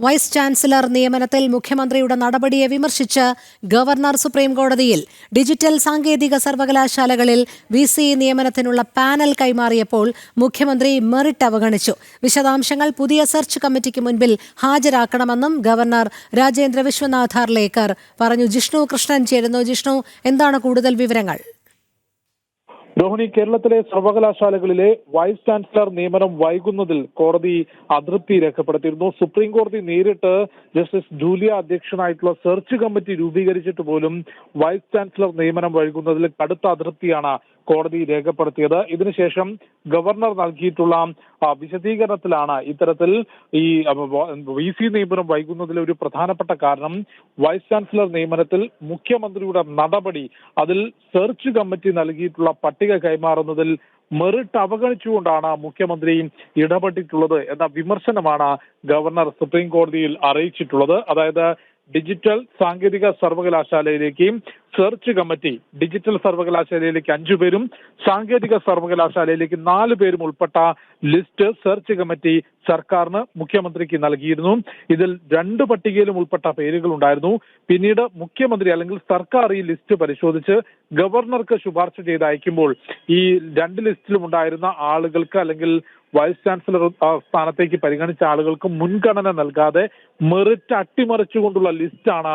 Vice chancellor നിയമനത്തിൽ മുഖ്യമന്ത്രിയുടെ നടപടിയെ വിമർശിച്ച് ഗവർണർ സുപ്രീംകോടതിയിൽ ഡിജിറ്റൽ സാങ്കേതിക സർവകലാശാലകളിൽ വി സി നിയമനത്തിനുള്ള പാനൽ കൈമാറിയപ്പോൾ മുഖ്യമന്ത്രി മെറിറ്റ് അവഗണിച്ചു. വിശദാംശങ്ങൾ പുതിയ സെർച്ച് കമ്മിറ്റിക്ക് മുൻപിൽ ഹാജരാക്കണമെന്നും ഗവർണർ രാജേന്ദ്ര വിശ്വനാഥ് ലേക്കർ പറഞ്ഞു. ജിഷ്ണു കൃഷ്ണൻ ചേരുന്നു. ജിഷ്ണു എന്താണ് കൂടുതൽ വിവരങ്ങൾ? രോഹിണി കേരളത്തിലെ സർവകലാശാലകളിലെ വൈസ് ചാൻസലർ നിയമനം വൈകുന്നതിൽ കോടതി അതൃപ്തി രേഖപ്പെടുത്തിയിരുന്നു. സുപ്രീം കോടതി നേരിട്ട് ജസ്റ്റിസ് ജൂലിയ അധ്യക്ഷനായിട്ടുള്ള സെർച്ച് കമ്മിറ്റി രൂപീകരിച്ചിട്ട് പോലും വൈസ് ചാൻസലർ നിയമനം വൈകുന്നതിൽ കടുത്ത അതൃപ്തിയാണ് കോടതി രേഖപ്പെടുത്തിയത്. ഇതിനുശേഷം ഗവർണർ നൽകിയിട്ടുള്ള വിശദീകരണത്തിലാണ് ഇത്തരത്തിൽ ഈ വി സി നിയമനം വൈകുന്നതിലെ ഒരു പ്രധാനപ്പെട്ട കാരണം. വൈസ് ചാൻസലർ നിയമനത്തിൽ മുഖ്യമന്ത്രിയുടെ നടപടി അതിൽ സെർച്ച് കമ്മിറ്റി നൽകിയിട്ടുള്ള പട്ടിക കൈമാറുന്നതിൽ മെറിട്ട് അവഗണിച്ചുകൊണ്ടാണ് മുഖ്യമന്ത്രി ഇടപെട്ടിട്ടുള്ളത് എന്ന വിമർശനമാണ് ഗവർണർ സുപ്രീം കോടതിയിൽ അറിയിച്ചിട്ടുള്ളത്. അതായത് ഡിജിറ്റൽ സാങ്കേതിക സർവകലാശാലയിലേക്ക് സെർച്ച് കമ്മിറ്റി ഡിജിറ്റൽ സർവകലാശാലയിലേക്ക് അഞ്ചുപേരും സാങ്കേതിക സർവകലാശാലയിലേക്ക് നാല് പേരും ഉൾപ്പെട്ട ലിസ്റ്റ് സെർച്ച് കമ്മിറ്റി സർക്കാരിന് മുഖ്യമന്ത്രിക്ക് നൽകിയിരുന്നു. ഇതിൽ രണ്ട് പട്ടികയിലും ഉൾപ്പെട്ട പേരുകൾ ഉണ്ടായിരുന്നു. പിന്നീട് മുഖ്യമന്ത്രി അല്ലെങ്കിൽ സർക്കാർ ഈ ലിസ്റ്റ് പരിശോധിച്ച് ഗവർണർക്ക് ശുപാർശ ചെയ്ത് അയക്കുമ്പോൾ ഈ രണ്ട് ലിസ്റ്റിലും ഉണ്ടായിരുന്ന ആളുകൾക്ക് അല്ലെങ്കിൽ വൈസ് ചാൻസലർ സ്ഥാനത്തേക്ക് പരിഗണിച്ച ആളുകൾക്ക് മുൻഗണന നൽകാതെ മെറിറ്റ് അട്ടിമറിച്ചുകൊണ്ടുള്ള ലിസ്റ്റാണ്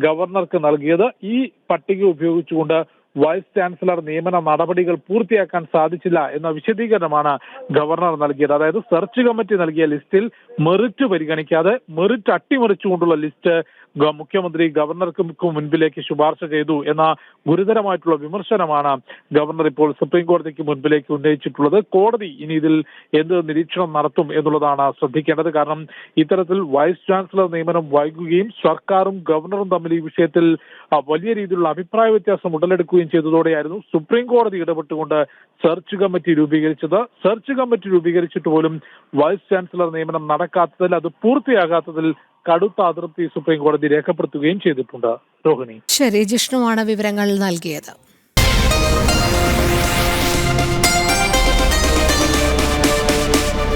ഗവർണർക്ക് നൽകിയത്. ഈ പട്ടിക ഉപയോഗിച്ചുകൊണ്ട് വൈസ് ചാൻസലർ നിയമന നടപടികൾ പൂർത്തിയാക്കാൻ സാധിച്ചില്ല എന്ന വിശദീകരണമാണ് ഗവർണർ നൽകിയത്. അതായത് സെർച്ച് കമ്മിറ്റി നൽകിയ ലിസ്റ്റിൽ മെറിറ്റ് പരിഗണിക്കാതെ മെറിറ്റ് അട്ടിമറിച്ചുകൊണ്ടുള്ള ലിസ്റ്റ് മുഖ്യമന്ത്രി ഗവർണർക്ക് മുൻപിലേക്ക് ശുപാർശ ചെയ്തു എന്ന ഗുരുതരമായിട്ടുള്ള വിമർശനമാണ് ഗവർണർ ഇപ്പോൾ സുപ്രീം കോടതിക്ക് മുൻപിലേക്ക് ഉന്നയിച്ചിട്ടുള്ളത്. കോടതി ഇനി ഇതിൽ എന്ത് നിരീക്ഷണം നടത്തും എന്നുള്ളതാണ് ശ്രദ്ധിക്കേണ്ടത്. കാരണം ഇത്തരത്തിൽ വൈസ് ചാൻസലർ നിയമനം വൈകുകയും സർക്കാരും ഗവർണറും തമ്മിൽ ഈ വിഷയത്തിൽ വലിയ രീതിയിലുള്ള അഭിപ്രായ വ്യത്യാസം ഉടലെടുക്കുകയും ചെയ്തതോടെയായിരുന്നു സുപ്രീം കോടതി ഇടപെട്ടുകൊണ്ട് സെർച്ച് കമ്മിറ്റി രൂപീകരിച്ചത്. സെർച്ച് കമ്മിറ്റി രൂപീകരിച്ചിട്ട് പോലും വൈസ് ചാൻസലർ നിയമനം നടക്കാത്തതിൽ അത് പൂർത്തിയാകാത്തതിൽ കടുത്ത അതൃപ്തി സുപ്രീം കോടതി രേഖപ്പെടുത്തുകയും ചെയ്തിട്ടുണ്ട്. രോഹിണി. ശരി ജിഷ്ണുവാണ് വിവരങ്ങൾ നൽകിയത്.